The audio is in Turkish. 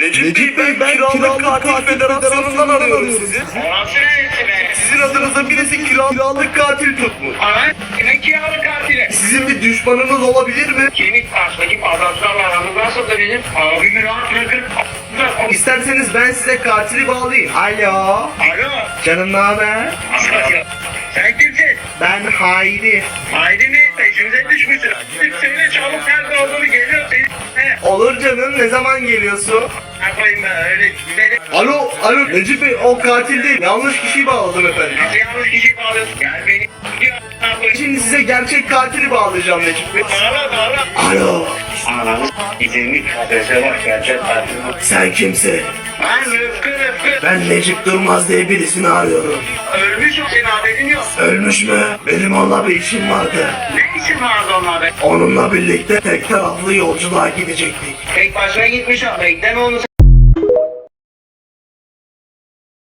Necip, Bey ben kiralık katil, federasyonundan arıyorum sizi. Nasıl? Sizin adınıza birisi kira- kiralık katil tutmuş. Ne kiralık katili? Sizin bir düşmanınız olabilir mi? Kemik taştaki pazarlarla aramız nasıldı bizim? Abimi rahat bırakın. İsterseniz ben size katili bağlayayım. Alo. Alo. Canım ne haber? Sen kimsin? Ben Hayri. Haydi mi? Peşimize düşmüşsün. Söyle çabuk nerede olduğunu? Olur canım ne zaman geliyorsun? Yapayım ben öyle. Beni Alo, alo Necip Bey o katil değil. Yanlış kişiyi bağladım efendim. nasıl yanlış kişi bağlıyorsun? Gel beni. Şimdi size gerçek katili bağlayacağım Necip Bey. Bağla bağla. Alo, Bak gerçek katil. sen kimsin? Ben Rıfkı Rıfkı. Ben Necip Durmaz diye birisini arıyorum. Ölmüş o senin haberin yok. Ölmüş mü? Benim onunla bir işim vardı. Ne işin vardı onunla be? Onunla birlikte tek taraflı yolculuğa gidecektik. Tek başına gitmiş o. Bekleme onu